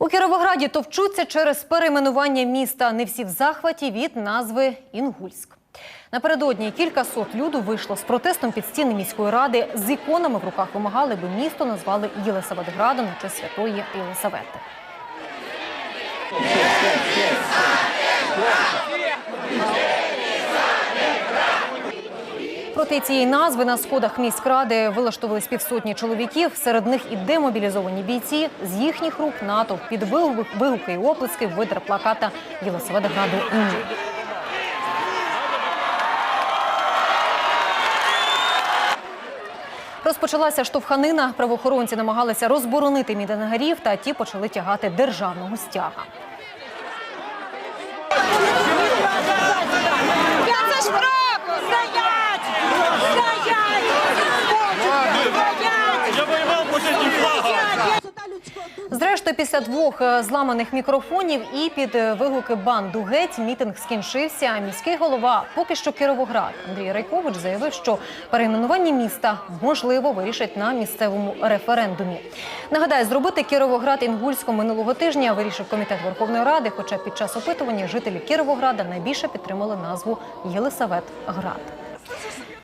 У Кіровограді товчуться через перейменування міста. Не всі в захваті від назви Інгульськ. Напередодні кілька сот люду вийшло з протестом під стіни міської ради. З іконами в руках вимагали, би місто назвали Єлисаветградом на честь святої Єлисавети. Проти цієї назви на сходах міськради вилаштували півсотні чоловіків. Серед них і демобілізовані бійці. З їхніх рук натовп під вигуки і оплески видер плаката Єлисаветграду ні. Розпочалася штовханина. Правоохоронці намагалися розборонити мітингарів, та ті почали тягати державного стяга. Це ж прапор! Зрештою, після двох е, зламаних мікрофонів і під е, вигуки банду геть мітинг скінчився. Міський голова, поки що Кіровоград, Андрій Райкович заявив, що перейменування міста можливо вирішать на місцевому референдумі. Нагадаю, зробити Кіровоград Інгульськом минулого тижня вирішив комітет Верховної Ради. Хоча під час опитування жителі Кіровограда найбільше підтримали назву Єлисаветград.